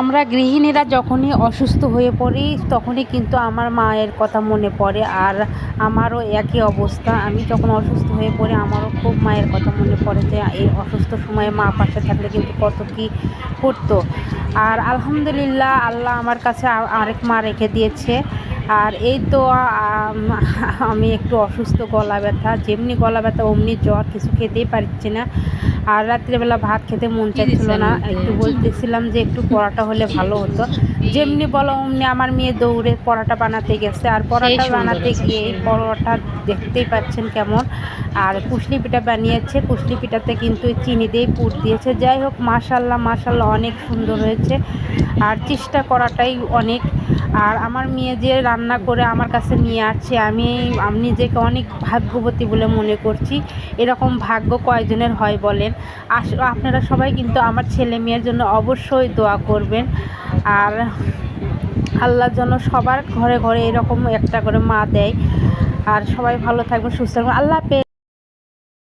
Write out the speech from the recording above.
আমরা গৃহিণীরা যখনই অসুস্থ হয়ে পড়ি, তখনই কিন্তু আমার মায়ের কথা মনে পড়ে আর আমারও একই অবস্থা। আমি যখন অসুস্থ হয়ে পড়ি, আমারও খুব মায়ের কথা মনে পড়ে যে, এই অসুস্থ সময়ে মা পাশে থাকলে কিন্তু কত কী করতো। আর আলহামদুলিল্লাহ, আল্লাহ আমার কাছে আরেক মা রেখে দিয়েছে। আর এই তো আমি একটু অসুস্থ গলা ব্যথা যেমনি গলা ব্যথা অমনি জ্বর কিছু খেতেই পারছি না। আর রাত্রিবেলা ভাত খেতে মন চাচ্ছিল না একটু বলতেছিলাম যে একটু পরোটা হলে ভালো হতো। যেমনি বলো অমনি আমার মেয়ে দৌড়ে পরোটা বানাতে গেছে আর পরোটা বানাতে গিয়ে পরোটা দেখতেই পাচ্ছেন কেমন। আর পুষলি পিঠা বানিয়েছে পুষলি পিঠাতে কিন্তু চিনি দিয়ে পুর দিয়েছে। যাই হোক মাশাল্লাহ মাশাল্লাহ অনেক সুন্দর হয়েছে। আর চেষ্টা করাটাই অনেক আর আমার মেয়ে যে রান্না করে আমার কাছে নিয়ে আসছে, আমি নিজেকে অনেক ভাগ্যবতী বলে মনে করছি। এরকম ভাগ্য কয়জনের হয় বলেন? আস, আপনারা সবাই কিন্তু আমার ছেলে মেয়ের জন্য অবশ্যই দোয়া করবেন। আর আল্লাহর জন্য সবার ঘরে ঘরে এরকম একটা করে মা দেয়। আর সবাই ভালো থাকবেন, সুস্থ থাকবেন। আল্লাহ হাফেজ।